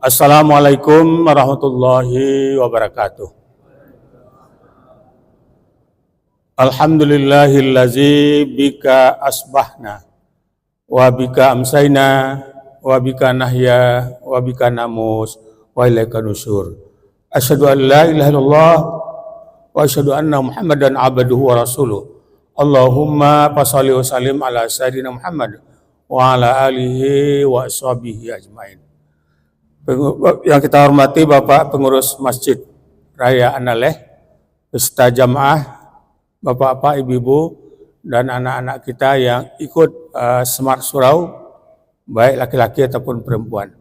Assalamualaikum warahmatullahi wabarakatuh. Alhamdulillahillazi bika asbahna wa bika amsayna wa bika nahya wa bika namus wa ilaika nusur. Asyhadu an la ilaha illallah wa asyhadu anna Muhammadan abduhu wa rasuluh. Allahumma fasalli wa sallim ala sayyidina Muhammad wa ala alihi wa ashabihi ajmain. Yang kita hormati Bapak Pengurus Masjid Raya Analeh, beserta jamaah, Bapak-bapak, Ibu-ibu, dan anak-anak kita yang ikut uh, Smart Surau, baik laki-laki ataupun perempuan.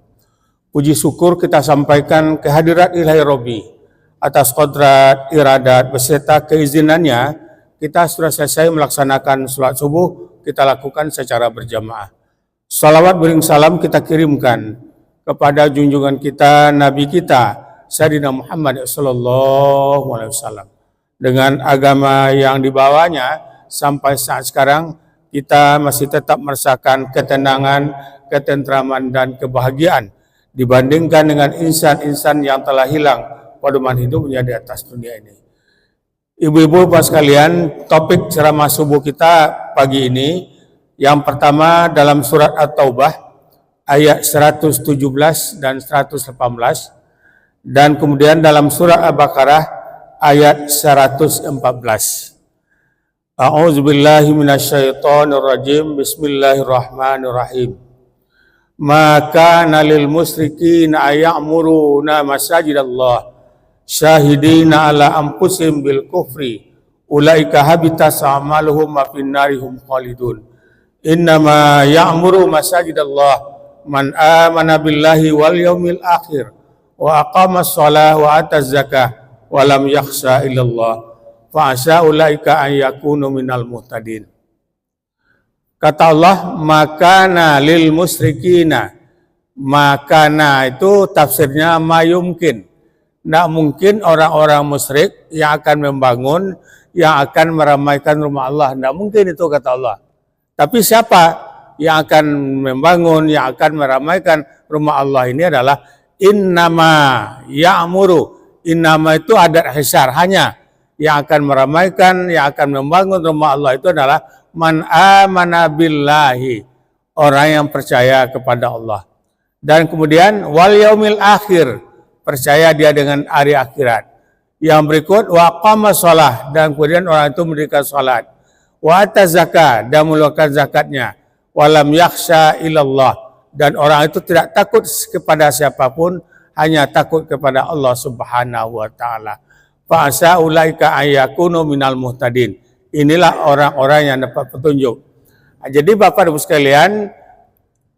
Puji syukur kita sampaikan kehadirat ilahi Robi atas kodrat, iradat, beserta keizinannya, kita sudah selesai melaksanakan sholat subuh, kita lakukan secara berjamaah. Salawat bering salam kita kirimkan kepada junjungan kita, Nabi kita, Sayyidina Muhammad Sallallahu Alaihi Wasallam. Dengan agama yang dibawanya sampai saat sekarang kita masih tetap merasakan ketenangan, ketentraman dan kebahagiaan dibandingkan dengan insan-insan yang telah hilang pedoman hidupnya di atas dunia ini. Ibu-ibu pas sekalian, topik ceramah subuh kita pagi ini yang pertama dalam surat At-Taubah ayat 117 dan 118 dan kemudian dalam surat Al-Baqarah ayat 114. A'udzu billahi minasyaitonir rajim. Bismillahirrahmanirrahim. Maka nalil musyrikin ayamuruna masajidallah syahidina ala anfusihim bil kufri ulaika habitas a'maluhum wa finnarihum khalidun. Innama ya'muru masajidallah man amana billahi wal yaumil akhir wa aqama shalah wa ata zakah wa lam yakhsha illallah fa asa ulaika an yakunu minal muhtadin. Kata Allah, makana lil musyrikina. Makana itu tafsirnya mayumkin. Tidak mungkin orang-orang musyrik yang akan membangun, yang akan meramaikan rumah Allah. Tidak mungkin itu kata Allah. Tapi siapa yang akan membangun, yang akan meramaikan rumah Allah ini adalah innama ya'muru. Innama itu adat hisar hanya yang akan meramaikan, yang akan membangun rumah Allah itu adalah man amana billahi. Orang yang percaya kepada Allah. Dan kemudian wal yaumil akhir. Percaya dia dengan hari akhirat. Yang berikut wa qama dan kemudian orang itu mendirikan salat wa zakat dan mengeluarkan zakatnya walam yakhsha ilallah. Dan orang itu tidak takut kepada siapa pun hanya takut kepada Allah Subhanahu wa taala. Fa ulaika ayakunu minal muhtadin. Inilah orang-orang yang dapat petunjuk. Jadi Bapak Ibu sekalian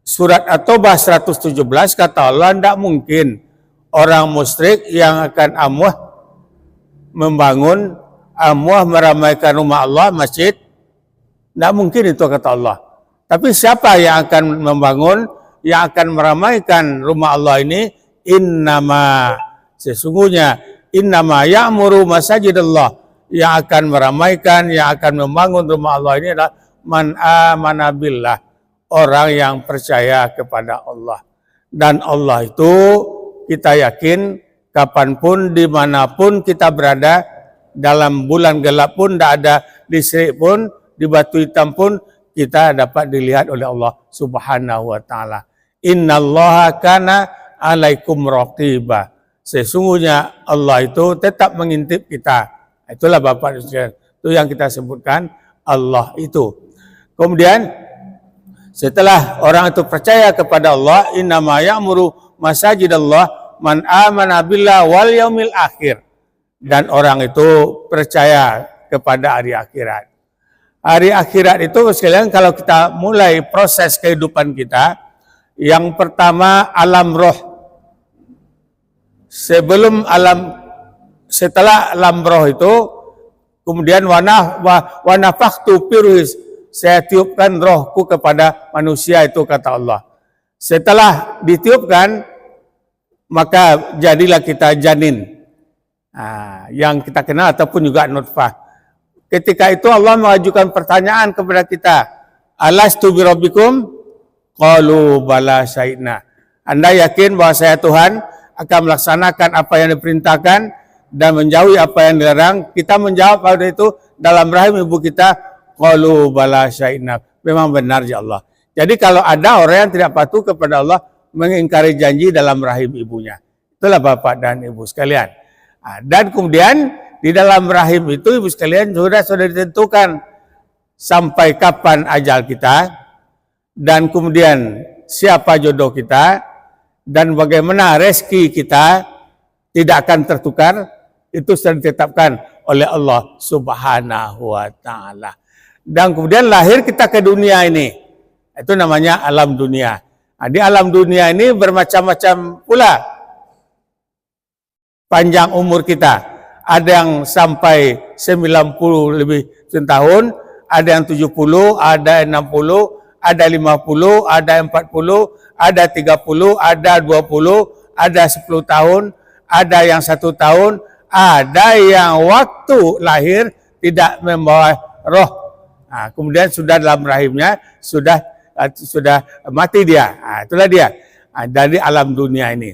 surat At-Taubah 117 kata Allah tidak mungkin orang musyrik yang akan amuh membangun amuh meramaikan rumah Allah masjid tidak mungkin itu kata Allah. Tapi siapa yang akan membangun, yang akan meramaikan rumah Allah ini? Innama. Sesungguhnya innama ya'muru masajidallah. Yang akan meramaikan, yang akan membangun rumah Allah ini adalah man amana billah. Orang yang percaya kepada Allah. Dan Allah itu kita yakin kapan pun, di mana pun kita berada, dalam bulan gelap pun, tidak ada listrik pun, di batu hitam pun kita dapat dilihat oleh Allah Subhanahu wa taala. Innallaha kana alaikum raqiba. Sesungguhnya Allah itu tetap mengintip kita. Itulah Bapak sekalian. Itu yang kita sebutkan Allah itu. Kemudian setelah orang itu percaya kepada Allah, innama ya'muru masajidallah man amana billah wal yaumil akhir. Dan orang itu percaya kepada hari akhirat hari akhirat itu sekalian kalau kita mulai proses kehidupan kita, yang pertama alam roh. sebelum alam setelah alam roh itu kemudian wana wana faktu pirus saya tiupkan rohku kepada manusia itu kata Allah. Setelah ditiupkan maka jadilah kita janin. Nah, yang kita kenal ataupun juga nutfah. Ketika itu Allah mengajukan pertanyaan kepada kita. Alastu birabbikum? Qalu bala syaitna. Anda yakin bahwa saya Tuhan akan melaksanakan apa yang diperintahkan dan menjauhi apa yang dilarang? Kita menjawab pada itu dalam rahim ibu kita. Qalu bala syaitna. Memang benar ya Allah. Jadi kalau ada orang yang tidak patuh kepada Allah mengingkari janji dalam rahim ibunya. Itulah Bapak dan Ibu sekalian. Ah, dan kemudian di dalam rahim itu ibu sekalian sudah sudah ditentukan sampai kapan ajal kita dan kemudian siapa jodoh kita dan bagaimana rezeki kita tidak akan tertukar itu sudah ditetapkan oleh Allah Subhanahu wa taala. Dan kemudian lahir kita ke dunia ini. Itu namanya alam dunia. Nah, di alam dunia ini bermacam-macam pula panjang umur kita. Ada yang sampai 90 lebih tahun, ada yang 70, ada yang 60, ada 50, ada 40, ada 30, ada 20, ada 10 tahun, ada yang satu tahun, ada yang waktu lahir tidak membawa roh. Nah, kemudian sudah dalam rahimnya sudah sudah mati dia. Nah, itulah dia nah, dari alam dunia ini.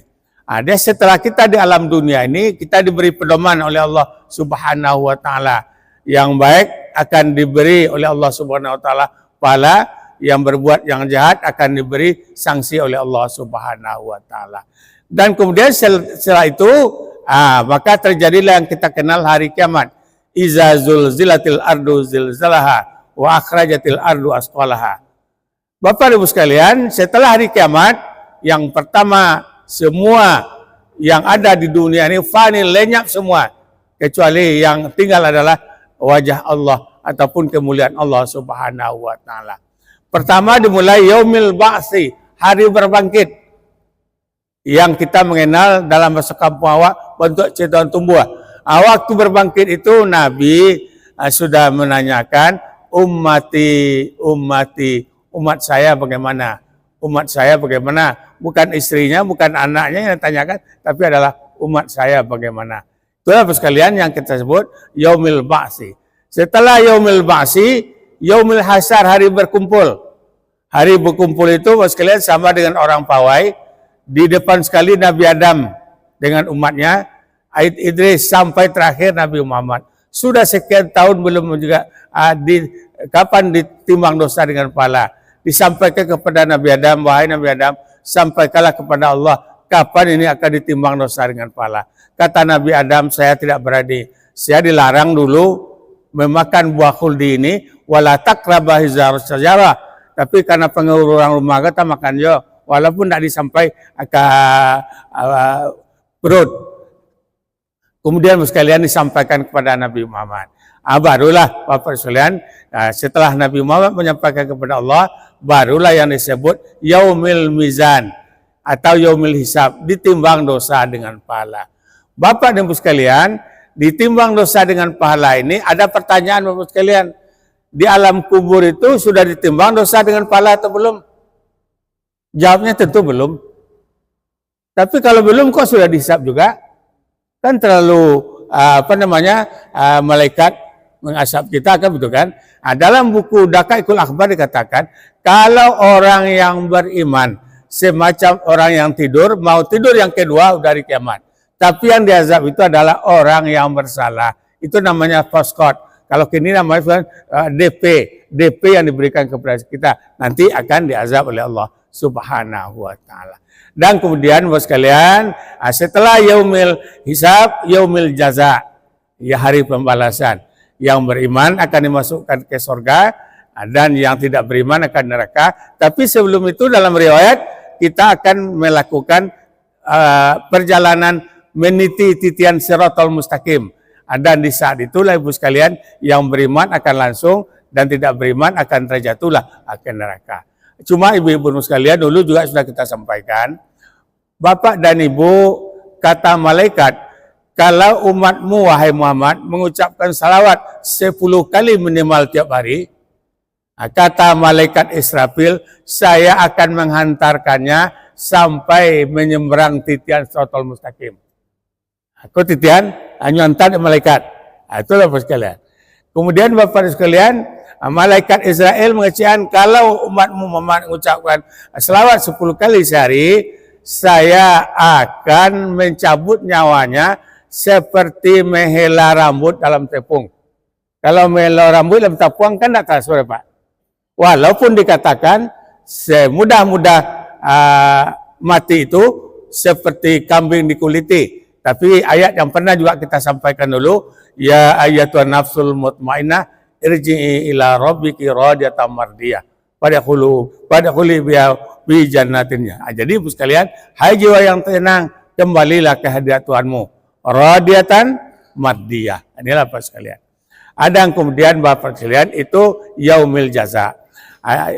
Ada setelah kita di alam dunia ini, kita diberi pedoman oleh Allah Subhanahu wa taala. Yang baik akan diberi oleh Allah Subhanahu wa taala pahala, yang berbuat yang jahat akan diberi sanksi oleh Allah Subhanahu wa taala. Dan kemudian setelah itu, ah, maka terjadilah yang kita kenal hari kiamat. Iza zulzilatil ardu zilzalaha wa akhrajatil ardu asqalaha. Bapak Ibu sekalian, setelah hari kiamat, yang pertama semua yang ada di dunia ini fani lenyap semua kecuali yang tinggal adalah wajah Allah ataupun kemuliaan Allah Subhanahu wa taala. Pertama dimulai yaumil ba'si, hari berbangkit. Yang kita mengenal dalam bahasa kampung awak bentuk cetakan tumbuh. Ah, waktu berbangkit itu Nabi uh, sudah menanyakan ummati ummati umat saya bagaimana? Umat saya bagaimana? Bukan istrinya, bukan anaknya yang tanyakan, tapi adalah umat saya bagaimana. Itulah sekalian yang kita sebut yaumil ba'si. Setelah yaumil ba'si, yaumil hasar hari berkumpul. Hari berkumpul itu sekalian sama dengan orang pawai. Di depan sekali Nabi Adam dengan umatnya, Aid Idris sampai terakhir Nabi Muhammad. Sudah sekian tahun belum juga uh, di, kapan ditimbang dosa dengan pala. Disampaikan kepada Nabi Adam, wahai Nabi Adam, sampaikanlah kepada Allah kapan ini akan ditimbang dosa dengan pahala. Kata Nabi Adam, saya tidak berani. Saya dilarang dulu memakan buah khuldi ini wala takrabah sejarah. Tapi karena pengurusan rumah kita makan yo walaupun tidak disampai ke uh, perut. Kemudian sekalian disampaikan kepada Nabi Muhammad. Ah, barulah Bapak sekalian, nah, setelah Nabi Muhammad menyampaikan kepada Allah, barulah yang disebut yaumil mizan atau yaumil hisab, ditimbang dosa dengan pahala. Bapak dan Ibu sekalian, ditimbang dosa dengan pahala ini ada pertanyaan Bapak sekalian. Di alam kubur itu sudah ditimbang dosa dengan pahala atau belum? Jawabnya tentu belum. Tapi kalau belum kok sudah dihisap juga? Kan terlalu ah, apa namanya ah, malaikat mengasap kita kan betul kan? Nah, dalam buku Dakaikul Akhbar dikatakan kalau orang yang beriman semacam orang yang tidur mau tidur yang kedua dari kiamat. Tapi yang diazab itu adalah orang yang bersalah. Itu namanya foskot. Kalau kini namanya uh, DP, DP yang diberikan kepada kita nanti akan diazab oleh Allah Subhanahu wa taala. Dan kemudian bos sekalian, ah, setelah yaumil hisab, yaumil jaza, ya hari pembalasan yang beriman akan dimasukkan ke surga dan yang tidak beriman akan neraka. Tapi sebelum itu dalam riwayat kita akan melakukan uh, perjalanan meniti titian siratal mustaqim. Dan di saat itulah ibu sekalian yang beriman akan langsung dan tidak beriman akan terjatuhlah akan neraka. Cuma ibu-ibu sekalian dulu juga sudah kita sampaikan, Bapak dan Ibu kata malaikat, kalau umatmu wahai Muhammad mengucapkan salawat sepuluh kali minimal tiap hari, kata malaikat Israfil, saya akan menghantarkannya sampai menyeberang titian sotol mustaqim. Aku titian, hanya antar malaikat. Itulah Bapak sekalian. Kemudian Bapak sekalian, malaikat Israel mengatakan kalau umatmu Muhammad mengucapkan selawat sepuluh kali sehari, saya akan mencabut nyawanya seperti mehela rambut dalam tepung. Kalau mehela rambut dalam tepung kan tidak terasa Pak. Walaupun dikatakan semudah-mudah uh, mati itu seperti kambing dikuliti. Tapi ayat yang pernah juga kita sampaikan dulu, ya ayatun nafsul mutmainnah irji'i ila rabbiki radiyatan mardiyah. Pada hulu, pada huli biya bi jannatinnya. Ah, jadi sekalian, hai jiwa yang tenang, kembalilah ke hadirat Tuhanmu. Radiyatan mardiyah. Inilah Bapak sekalian. Ada yang kemudian Bapak sekalian itu yaumil jaza.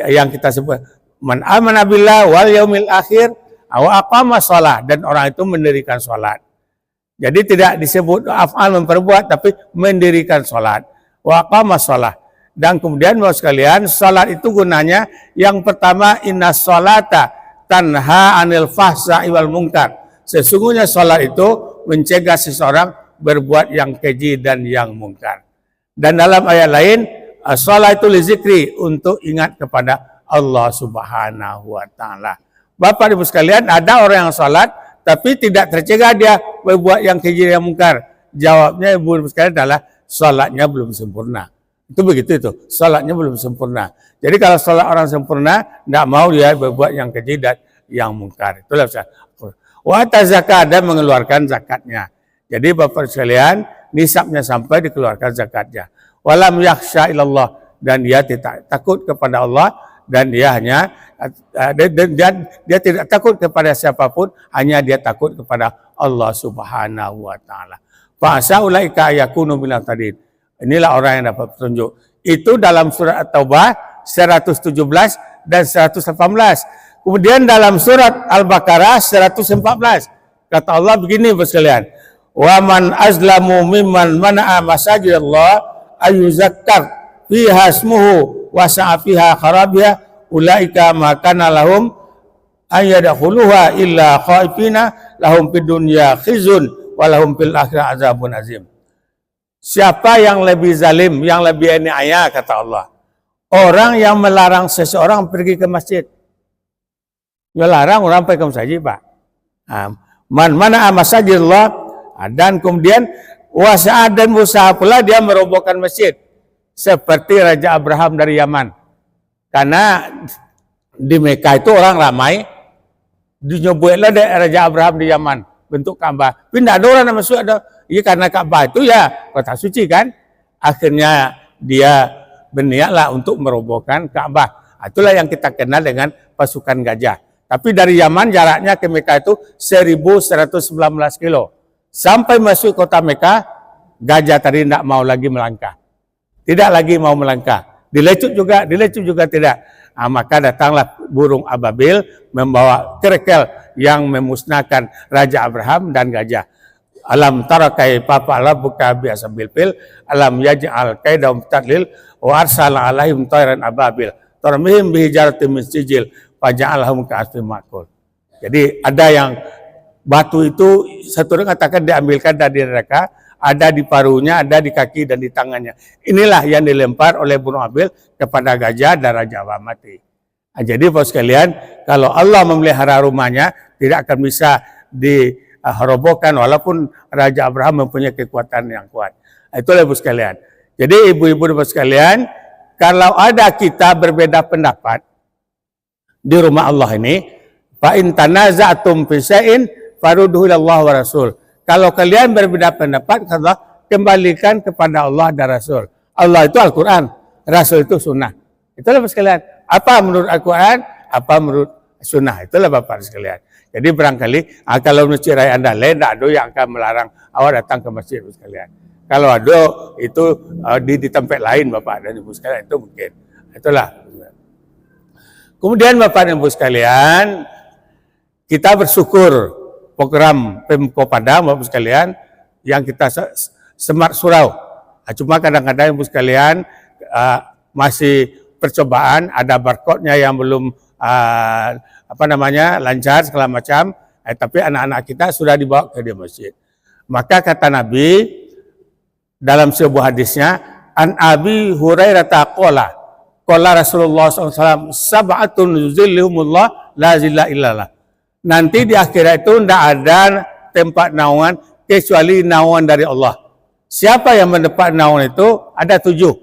Yang kita sebut man amana billah wal yaumil akhir awa aqama shalah dan orang itu mendirikan salat. Jadi tidak disebut af'al memperbuat tapi mendirikan salat wa qama shalah. Dan kemudian Bapak sekalian, salat itu gunanya yang pertama inna salata tanha anil fahsa wal mungkar. Sesungguhnya salat itu mencegah seseorang berbuat yang keji dan yang mungkar. Dan dalam ayat lain, salat itu lizikri untuk ingat kepada Allah Subhanahu wa taala. Bapak Ibu sekalian, ada orang yang salat tapi tidak tercegah dia berbuat yang keji dan mungkar. Jawabnya Ibu sekalian adalah salatnya belum sempurna. Itu begitu itu, salatnya belum sempurna. Jadi kalau salat orang sempurna, tidak mau dia berbuat yang keji dan yang mungkar. Itulah Wa zakat dan mengeluarkan zakatnya. Jadi Bapak sekalian, nisabnya sampai dikeluarkan zakatnya. Walam yakhsha ilallah dan dia tidak takut kepada Allah dan dia hanya dan dia, dia tidak takut kepada siapa pun, hanya dia takut kepada Allah Subhanahu wa taala. Fa'asa ulaika yakunu tadin. Inilah orang yang dapat petunjuk. Itu dalam surat At-Taubah 117 dan 118. Kemudian dalam surat Al-Baqarah 114. Kata Allah begini sekalian. Wa man azlamu mimman mana'a masajid Allah ayuzakkar fiha ismuhu wa sa'a fiha kharabiha ulaika makana lahum ayyadakhuluha illa khaifina lahum fid dunya khizun walahum fil akhirah azabun azim. Siapa yang lebih zalim, yang lebih ayah kata Allah. Orang yang melarang seseorang pergi ke masjid. Ya larang orang masjid, Pak. Man mana masajidullah dan kemudian wasa'a dan usaha pula dia merobohkan masjid seperti Raja Abraham dari Yaman. Karena di Mekah itu orang ramai, dinyobuilah Raja Abraham di Yaman bentuk Ka'bah. Tidak ada orang masuk ada. Ya karena Ka'bah itu ya kota suci kan. Akhirnya dia berniatlah untuk merobohkan Ka'bah. Ah, itulah yang kita kenal dengan pasukan gajah. Tapi dari Yaman jaraknya ke Mekah itu 1119 kilo. Sampai masuk kota Mekah, gajah tadi tidak mau lagi melangkah. Tidak lagi mau melangkah. Dilecut juga, dilecut juga tidak. Nah, maka datanglah burung ababil membawa kerkel yang memusnahkan Raja Abraham dan gajah. Alam tara kaifa fa'ala buka biasa bilpil alam yaj'al kaidahum tadlil wa arsala alaihim tayran ababil tarmihim bihijaratin min sijil faja'alahum ka'asfin makul. Jadi ada yang batu itu satu orang katakan diambilkan dari mereka, ada di paruhnya, ada di kaki dan di tangannya. Inilah yang dilempar oleh burung abil kepada gajah dan Raja Abraham mati. Nah, jadi bos sekalian, kalau Allah memelihara rumahnya, tidak akan bisa dirobohkan walaupun Raja Abraham mempunyai kekuatan yang kuat. Nah, itulah ibu sekalian. Jadi ibu-ibu dan sekalian, kalau ada kita berbeda pendapat di rumah Allah ini, fa in tanaza'tum fi syai'in farudhu Allah wa rasul. Kalau kalian berbeda pendapat, kata kembalikan kepada Allah dan Rasul. Allah itu Al-Quran, Rasul itu Sunnah. Itulah Bapak sekalian. Apa menurut Al-Quran, apa menurut Sunnah. Itulah Bapak sekalian. Jadi barangkali ah, kalau raya Anda lain, tidak ada yang akan melarang awak datang ke masjid Bapak sekalian. Kalau ada itu uh, di, di tempat lain Bapak dan Ibu sekalian itu mungkin. Itulah. Kemudian Bapak dan Ibu sekalian, kita bersyukur program Pemko Padang Bapak sekalian yang kita smart surau. Ah, cuma kadang-kadang Bapak sekalian uh, masih percobaan ada barcode-nya yang belum uh, apa namanya lancar segala macam. Eh, tapi anak-anak kita sudah dibawa ke di masjid. Maka kata Nabi dalam sebuah hadisnya an Abi Hurairah taqala qala Rasulullah SAW sab'atun zillihumullah la zilla illallah nanti di akhirat itu tidak ada tempat naungan kecuali naungan dari Allah. Siapa yang mendapat naungan itu ada tujuh.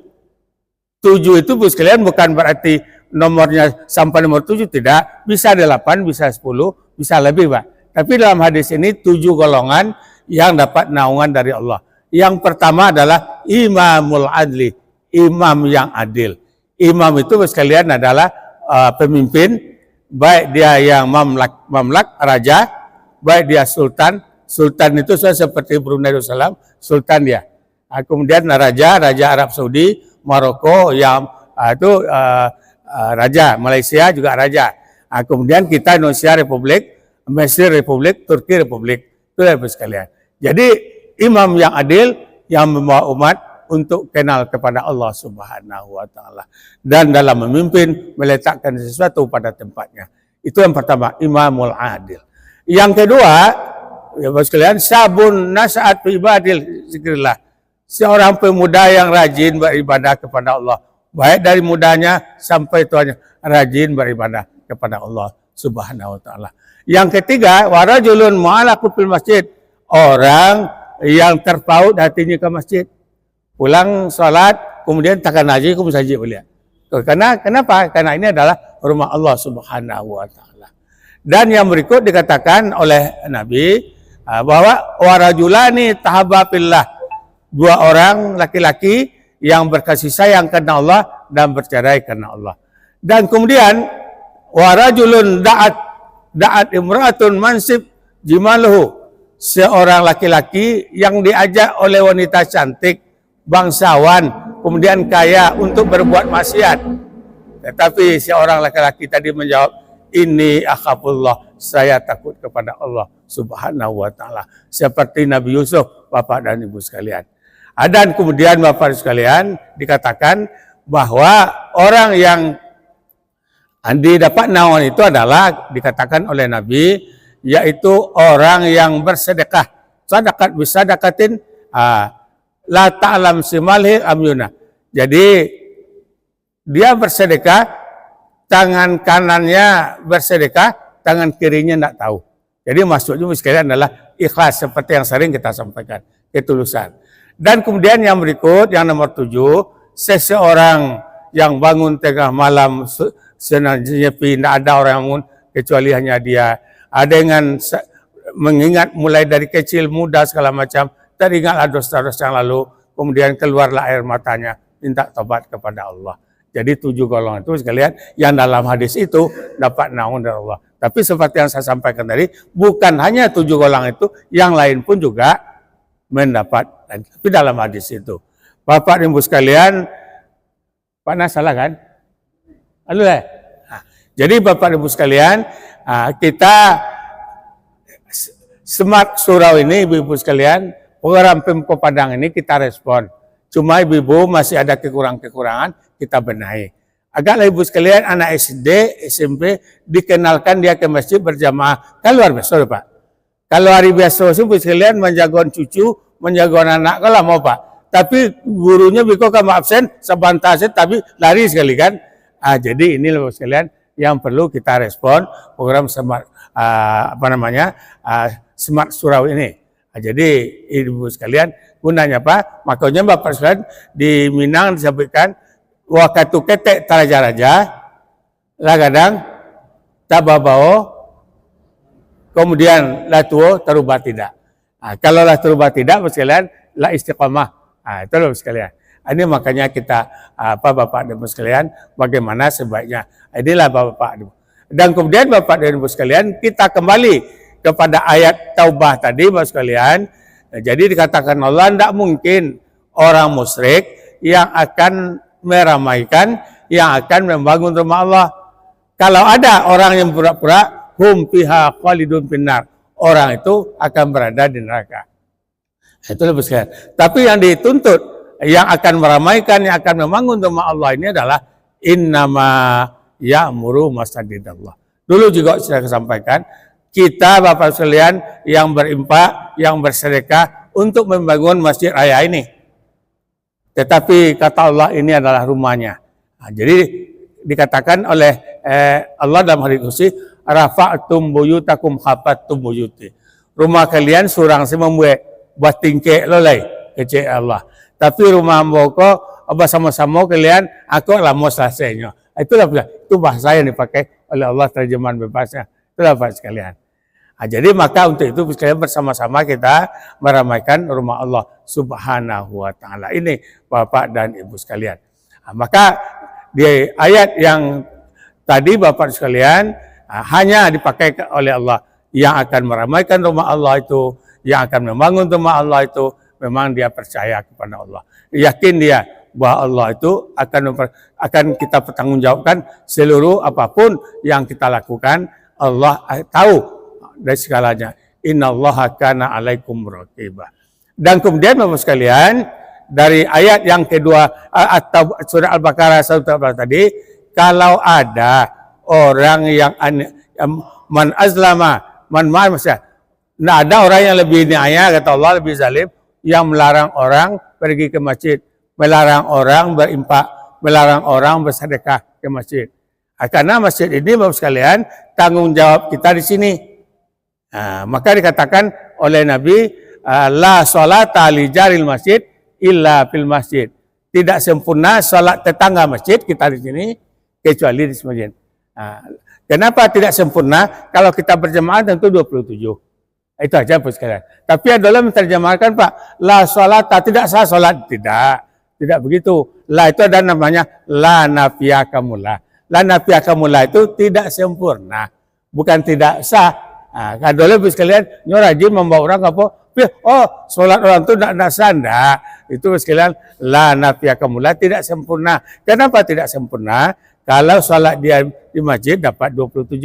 Tujuh itu sekalian bukan berarti nomornya sampai nomor tujuh tidak. Bisa delapan, bisa sepuluh, bisa lebih pak. Tapi dalam hadis ini tujuh golongan yang dapat naungan dari Allah. Yang pertama adalah imamul adli, imam yang adil. Imam itu sekalian adalah uh, pemimpin baik dia yang mamlak, mamlak raja, baik dia sultan, sultan itu seperti Brunei Darussalam, sultan dia. Nah, kemudian raja, raja Arab Saudi, Maroko yang uh, itu uh, uh, raja, Malaysia juga raja. Nah, kemudian kita Indonesia Republik, Mesir Republik, Turki Republik. Itu sekalian. Jadi imam yang adil yang membawa umat untuk kenal kepada Allah Subhanahu wa taala dan dalam memimpin meletakkan sesuatu pada tempatnya. Itu yang pertama, imamul adil. Yang kedua, ya Bapak sekalian, sabun nasihat ibadil zikrillah. Seorang pemuda yang rajin beribadah kepada Allah. Baik dari mudanya sampai tuanya rajin beribadah kepada Allah Subhanahu wa taala. Yang ketiga, warajulun mu'alaku fil masjid. Orang yang terpaut hatinya ke masjid pulang sholat, kemudian takkan haji, kemudian saja beliau. Karena kenapa? Karena ini adalah rumah Allah Subhanahu wa taala. Dan yang berikut dikatakan oleh Nabi ah, bahwa warajulani tahabapillah. Dua orang laki-laki yang berkasih sayang karena Allah dan bercerai karena Allah. Dan kemudian warajulun da'at da'at imratun mansib jimaluhu. Seorang laki-laki yang diajak oleh wanita cantik bangsawan, kemudian kaya untuk berbuat maksiat. Tetapi seorang laki-laki tadi menjawab, ini akhafullah, saya takut kepada Allah subhanahu wa ta'ala. Seperti Nabi Yusuf, Bapak dan Ibu sekalian. Dan kemudian Bapak sekalian dikatakan bahwa orang yang Andi dapat nawan itu adalah dikatakan oleh Nabi yaitu orang yang bersedekah. Sadakat bisa dakatin ah, la ta'lam simalhi amyuna. Jadi dia bersedekah, tangan kanannya bersedekah, tangan kirinya tidak tahu. Jadi maksudnya sekalian adalah ikhlas seperti yang sering kita sampaikan, ketulusan. Dan kemudian yang berikut, yang nomor tujuh, seseorang yang bangun tengah malam senyepi, tidak ada orang yang bangun kecuali hanya dia. Ada dengan mengingat mulai dari kecil, muda segala macam, teringatlah dosa-dosa yang lalu, kemudian keluarlah air matanya, minta tobat kepada Allah. Jadi tujuh golongan itu sekalian yang dalam hadis itu dapat naung dari Allah. Tapi seperti yang saya sampaikan tadi, bukan hanya tujuh golongan itu, yang lain pun juga mendapat. Tapi dalam hadis itu. Bapak Ibu sekalian, Pak salah kan? Halo? Nah, jadi Bapak Ibu sekalian, ah, kita smart surau ini Ibu-Ibu sekalian, program Pemko Padang ini kita respon. Cuma ibu-ibu masih ada kekurangan-kekurangan, kita benahi. Agak ibu sekalian, anak SD, SMP, dikenalkan dia ke masjid berjamaah. Kan luar biasa, Pak. Kalau hari biasa, ibu sekalian menjagoan cucu, menjagoan anak, kalau mau Pak. Tapi gurunya biko kamu absen, sebantasit, tapi lari sekali kan. Ah, jadi ini ibu sekalian yang perlu kita respon program smart, uh, apa namanya, uh, smart surau ini. Nah, jadi ibu sekalian gunanya apa? Makanya Bapak sekalian di Minang disampaikan waktu ketek taraja-raja lagadang tababao kemudian latuo terubah tidak. Nah, kalau lah terubah tidak sekalian la istiqamah. Nah, itu loh sekalian. Nah, ini makanya kita apa Bapak dan Ibu sekalian bagaimana sebaiknya. Inilah Bapak Dan kemudian Bapak dan Ibu sekalian kita kembali kepada ayat taubah tadi Bapak sekalian. Jadi dikatakan Allah tidak mungkin orang musyrik yang akan meramaikan, yang akan membangun rumah Allah. Kalau ada orang yang pura-pura hum piha khalidun finnar. orang itu akan berada di neraka. Itu lebih sekalian. Tapi yang dituntut, yang akan meramaikan, yang akan membangun rumah Allah ini adalah innama ya'muru masjidallah. Dulu juga sudah sampaikan, kita Bapak sekalian yang berimpak, yang bersedekah untuk membangun masjid raya ini. Tetapi kata Allah ini adalah rumahnya. Nah, jadi dikatakan oleh eh, Allah dalam hadis kursi, rafa'tum buyutakum khafattum buyuti. Rumah kalian surang si membuat buat tingkek lo lay kecil Allah. Tapi rumah mboko apa sama-sama kalian aku lah mau selesainya. Itulah itu bahasa yang dipakai oleh Allah terjemahan bebasnya. Itulah bahasa sekalian. Nah, jadi maka untuk itu sekalian bersama-sama kita meramaikan rumah Allah Subhanahu wa taala. Ini Bapak dan Ibu sekalian. Nah, maka di ayat yang tadi Bapak sekalian nah, hanya dipakai oleh Allah yang akan meramaikan rumah Allah itu, yang akan membangun rumah Allah itu memang dia percaya kepada Allah. Yakin dia bahwa Allah itu akan akan kita pertanggungjawabkan seluruh apa pun yang kita lakukan Allah tahu dari segalanya. Inna Allah kana alaikum raqibah. Dan kemudian Bapak sekalian, dari ayat yang kedua atau surah Al-Baqarah tadi, kalau ada orang yang man azlama, man ma maksudnya, nah ada orang yang lebih niaya kata Allah lebih zalim yang melarang orang pergi ke masjid, melarang orang berimpak, melarang orang bersedekah ke masjid. Karena masjid ini Bapak sekalian tanggung jawab kita di sini. Nah, maka dikatakan oleh Nabi, la salata li jaril masjid illa fil masjid. Tidak sempurna salat tetangga masjid kita di sini kecuali di masjid. Nah, kenapa tidak sempurna? Kalau kita berjemaah tentu 27. Itu aja Pak sekalian. Tapi adalah menerjemahkan Pak, la salata tidak sah salat tidak. Tidak begitu. La itu ada namanya la nafiyah kamula. La nafiyah kamula itu tidak sempurna. Bukan tidak sah, Nah, kalian nyo rajin membawa orang apa? Oh, sholat orang itu tidak nasanda. Itu sekalian la nafia kamula tidak sempurna. Kenapa tidak sempurna? Kalau sholat dia di masjid dapat 27.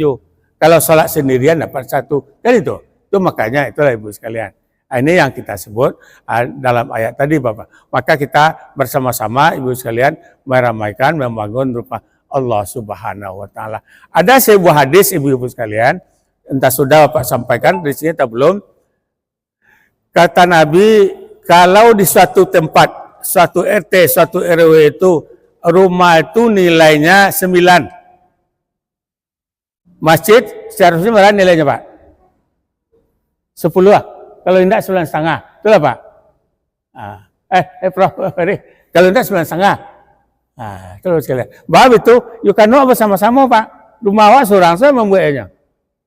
Kalau sholat sendirian dapat satu. Kan itu. Itu makanya itulah ibu sekalian. Nah, ini yang kita sebut uh, dalam ayat tadi Bapak. Maka kita bersama-sama ibu sekalian meramaikan, membangun rupa Allah subhanahu wa ta'ala. Ada sebuah hadis ibu-ibu sekalian entah sudah Bapak sampaikan di sini atau belum. Kata Nabi, kalau di suatu tempat, suatu RT, suatu RW itu rumah itu nilainya 9. Masjid seharusnya berapa nilainya Pak? 10 lah. Kalau tidak 9 setengah. Itulah Pak. Ah. Eh, eh Prof. Kalau tidak 9 setengah. Nah, terus sekalian. Bab itu, yuk kan bersama-sama Pak. Rumah awak seorang saya membuatnya.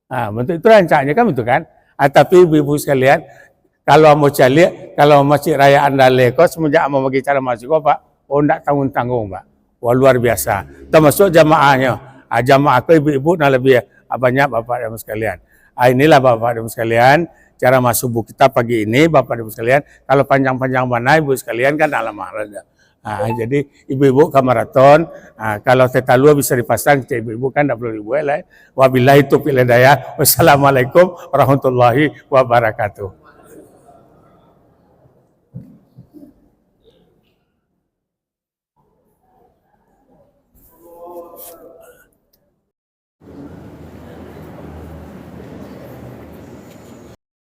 Nah, bentuk itu rancangnya kan betul kan? Ah, tapi ibu-ibu sekalian, kalau mau cari, kalau masjid raya anda leko semenjak mau bagi cara masuk Pak, oh enggak tanggung-tanggung Pak. Wah luar biasa. Termasuk jamaahnya. Ah, jamaah aku ibu-ibu nah lebih ah, banyak Bapak dan sekalian. Ah, inilah Bapak dan sekalian, cara masuk buku kita pagi ini Bapak dan sekalian. Kalau panjang-panjang mana Ibu sekalian kan dalam aja. Nah, jadi ibu-ibu kamaraton, nah, kalau teta luar bisa dipasang, ibu-ibu kan tidak perlu dibuat lah. Wabillahi taufiq. Wassalamualaikum warahmatullahi wabarakatuh.